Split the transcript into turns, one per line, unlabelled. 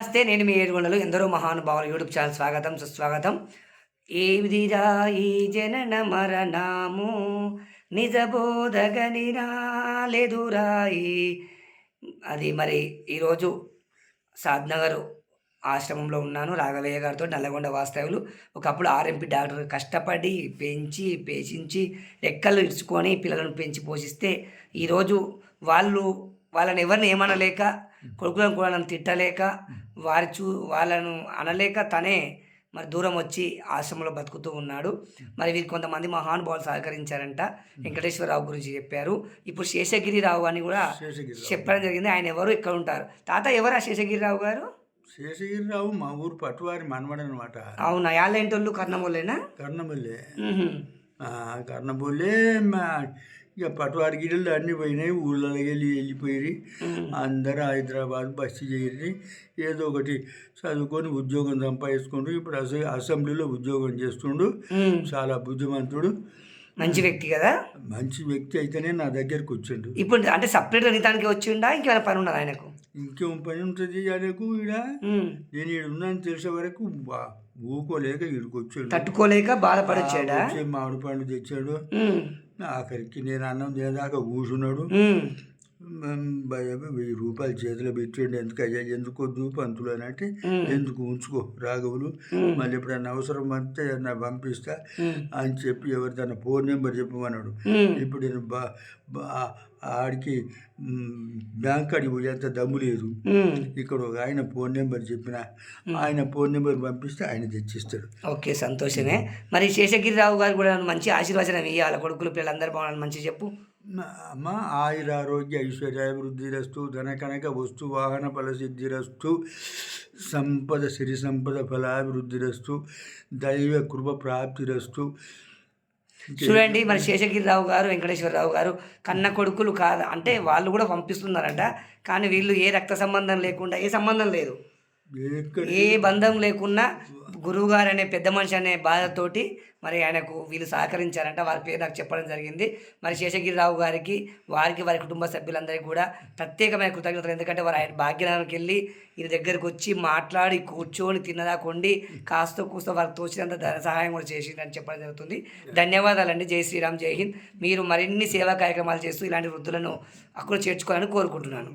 నమస్తే నేను మీ ఏడుగొండలు ఎందరో మహానుభావులు. యూట్యూబ్ ఛానల్ స్వాగతం సుస్వాగతం. ఏదిరా ఈ జనన మరణము? నిజ బోధగని రాలేదురాయి అది మరి ఈరోజు సాద్నగర్ ఆశ్రమంలో ఉన్నాను. రాఘవయ్య గారితో నల్లగొండ వాస్తవులు ఒకప్పుడు ఆర్ఎంపీ డాక్టర్ కష్టపడి పెంచి పేషించి రెక్కలు ఇడ్చుకొని పిల్లలను పెంచి పోషిస్తే ఈరోజు వాళ్ళు వాళ్ళని ఎవరిని ఏమనలేక కొడుకులను కూడా నన్ను తిట్టలేక వారి చూ వాళ్ళను అనలేక తనే మరి దూరం వచ్చి ఆశ్రమంలో బతుకుతూ ఉన్నాడు. మరి వీరికి కొంతమంది మహానుభావులు సహకరించారంట. వెంకటేశ్వరరావు గురించి చెప్పారు. ఇప్పుడు శేషగిరిరావు అని కూడా చెప్పడం జరిగింది. ఆయన ఎవరు ఇక్కడ ఉంటారు. తాత ఎవరా శేషగిరిరావు గారు?
శేషగిరిరావు మా ఊరు పట్టువారి మనవడు అనమాట
అవునా? యాళ్ళేంటోళ్ళు కర్ణమూలేనా?
కర్ణబల్లి
మ్మ్హ.
ఇక పట్టువారి గిడ్డలు అన్నీ పోయినాయి ఊళ్ళలోకి వెళ్ళి వెళ్ళిపోయి. అందరూ హైదరాబాద్ బస్సు చేరి ఏదో ఒకటి చదువుకొని ఉద్యోగం సంపాదించుకుంటూ ఇప్పుడు అసె అసెంబ్లీలో ఉద్యోగం చేస్తుండు. చాలా బుద్ధిమంతుడు.
మంచి వ్యక్తి కదా?
మంచి వ్యక్తి అయితేనే నా దగ్గరికి వచ్చిండు.
ఇప్పుడు అంటే సపరేట్ నితానికి వచ్చిండా ఇంకేమైనా పని ఉన్నది ఆయనకు?
ఇంకేం పని ఉంటుంది ఆయనకు ఈడ. నేను ఈడ ఉన్నాను తెలిసే వరకు ఊకోలేక ఈడికి వచ్చాడు.
తట్టుకోలేక బాధపడొచ్చాడా?
మామిడి పండు తెచ్చాడు. ఆఖరికి నేను అన్నం తినేదాకా కూర్చున్నాడు. వెయ్యి రూపాయలు చేతిలో పెట్టాడు ఎందుకు అయ్యా ఎందుకు వద్దు పంతులు అని అంటే. ఎందుకు ఉంచుకో రాఘవులు. మళ్ళీ ఎప్పుడన్నా అవసరం పడితే నా పంపిస్తా. అని చెప్పి ఎవరిదన్నా ఫోన్ నెంబర్ చెప్పమన్నాడు. ఇప్పుడు నేను బా ఆడికి బ్యాంక్ అడిగి పోయేంత దమ్ము లేదు. ఇక్కడ ఒక ఆయన ఫోన్ నెంబర్ చెప్పిన ఆయన ఫోన్ నెంబర్ పంపిస్తే ఆయన తెచ్చిస్తాడు
ఓకే సంతోషమే మరి శేషగిరిరావు గారు కూడా మంచి ఆశీర్వచనం ఇవ్వాలి కొడుకులు పిల్లలందరూ బాగుండాలి మంచి చెప్పు
అమ్మ ఆయుర ఆరోగ్య ఐశ్వర్యాభివృద్ధిరస్తు ధన కనక వస్తు వాహన ఫలసిద్ధిరస్తు సంపద సిరి సంపద ఫలాభివృద్ధిరస్తు దైవ కృప ప్రాప్తిరస్తు.
చూడండి మరి శేషగిరిరావు గారు వెంకటేశ్వరరావు గారు కన్న కొడుకులు కాదు అంటే వాళ్ళు కూడా పంపిస్తున్నారంట. కానీ వీళ్ళు ఏ రక్త సంబంధం లేకుండా ఏ సంబంధం లేదు. ఏ బంధం లేకున్నా గురువు గారు అనే పెద్ద మనిషి అనే బాధతోటి మరి ఆయనకు వీళ్ళు సహకరించారంట. వారి పేరు నాకు చెప్పడం జరిగింది. మరి శేషగిరిరావు గారికి వారికి వారి కుటుంబ సభ్యులందరికీ కూడా ప్రత్యేకమైన కృతజ్ఞతలు. ఎందుకంటే వారు ఆయన భాగ్యనగర్కి వెళ్ళి ఈయన దగ్గరకు వచ్చి మాట్లాడి కూర్చొని తిన్నదా కొండి కాస్త కూస్త వారికి తోచినంత ధన సహాయం కూడా చేసిందని చెప్పడం జరుగుతుంది. ధన్యవాదాలండి. జై శ్రీరామ్ జై హింద్. మీరు మరిన్ని సేవా కార్యక్రమాలు చేస్తూ ఇలాంటి వృద్ధులను అక్కడ చేర్చుకోవాలని కోరుకుంటున్నాను.